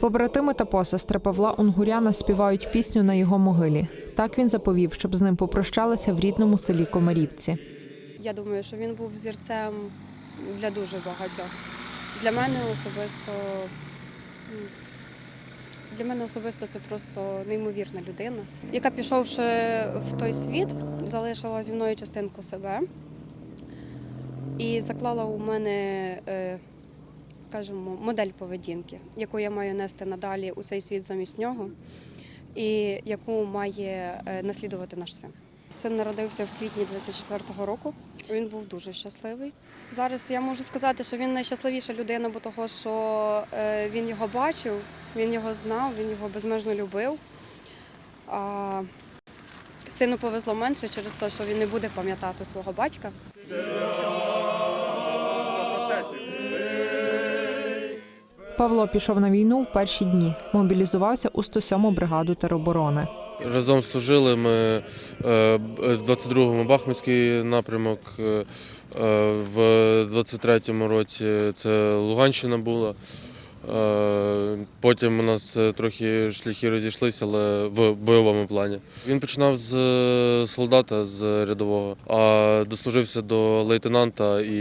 Побратими та посестри Павла Унгуряна співають пісню на його могилі. Так він заповів, щоб з ним попрощалися в рідному селі Комарівці. Я думаю, що він був зірцем для дуже багатьох. Для мене особисто для мене особисто це просто неймовірна людина, яка, пішовши в той світ, залишила зі мною частинку себе і заклала у мене, е, скажімо, модель поведінки, яку я маю нести надалі у цей світ замість нього, і яку має е, наслідувати наш син. Син народився в квітні 24-го року. Він був дуже щасливий. Зараз я можу сказати, що він найщасливіша людина, бо того, що е, він його бачив, він його знав, він його безмежно любив. А сину повезло менше через те, що він не буде пам'ятати свого батька. Павло пішов на війну в перші дні. Мобілізувався у 107-му бригаду тероборони. Разом служили ми е, в 22-му Бахмутський напрямок, е, е, в 23-му році це Луганщина була. Е, Потім у нас е, трохи шляхи розійшлися, але в бойовому плані. Він починав з е, солдата з рядового, а дослужився до лейтенанта і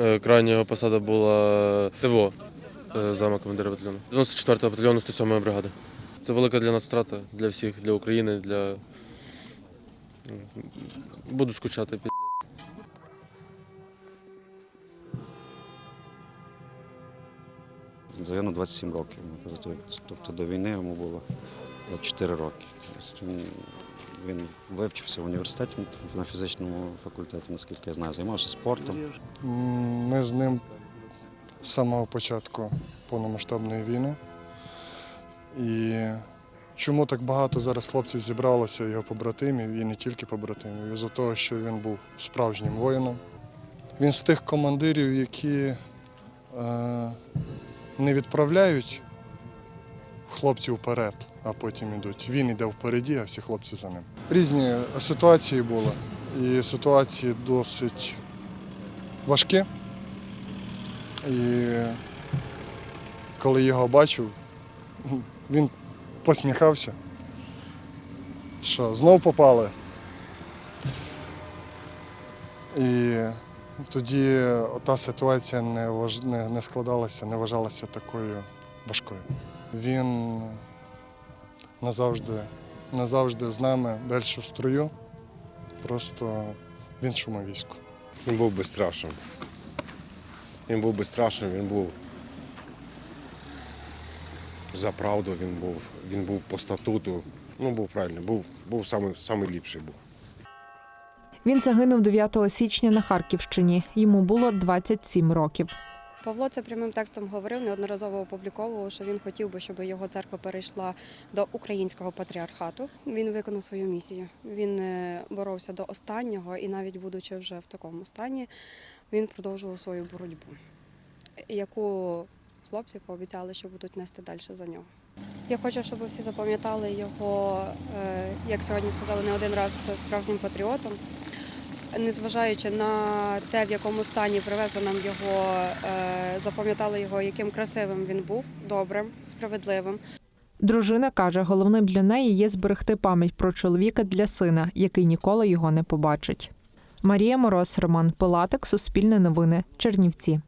е, крайня його посада була ТВО, е, зама командира батальйону. 94-го батальйону 107-ї бригади. Це велика для нас втрата, для всіх, для України, для. Буду скучати під. Загинув 27 років. Тобто до війни йому було 24 роки. Тобто він вивчився в університеті на фізичному факультеті, наскільки я знаю, займався спортом. Ми з ним з самого початку повномасштабної війни. І чому так багато зараз хлопців зібралося, його побратимів, і не тільки побратимів, із-за того, що він був справжнім воїном. Він з тих командирів, які е, не відправляють хлопців вперед, а потім йдуть. Він йде впереді, а всі хлопці за ним. Різні ситуації були, і ситуації досить важкі. І коли його бачив, він посміхався, що знов попали. І тоді та ситуація не, важ... не, не складалася, не вважалася такою важкою. Він назавжди, назавжди з нами далі в строю, просто він шумовійську. Він був безстрашним. Він був безстрашним, він був за правду, він був, він був по статуту. Ну, був правильний, був, був самий, самий ліпший був. Він загинув 9 січня на Харківщині. Йому було 27 років. Павло це прямим текстом говорив, неодноразово опубліковував, що він хотів би, щоб його церква перейшла до українського патріархату. Він виконав свою місію. Він е, боровся до останнього, і навіть будучи вже в такому стані, він продовжував свою боротьбу, яку хлопці пообіцяли, що будуть нести далі за нього. Я хочу, щоб всі запам'ятали його, е, як сьогодні сказали, не один раз справжнім патріотом. Незважаючи на те, в якому стані привезли нам його, е, запам'ятали його, яким красивим він був, добрим, справедливим. Дружина каже, головним для неї є зберегти пам'ять про чоловіка для сина, який ніколи його не побачить. Марія Мороз, Роман Пилатик, Суспільне новини, Чернівці.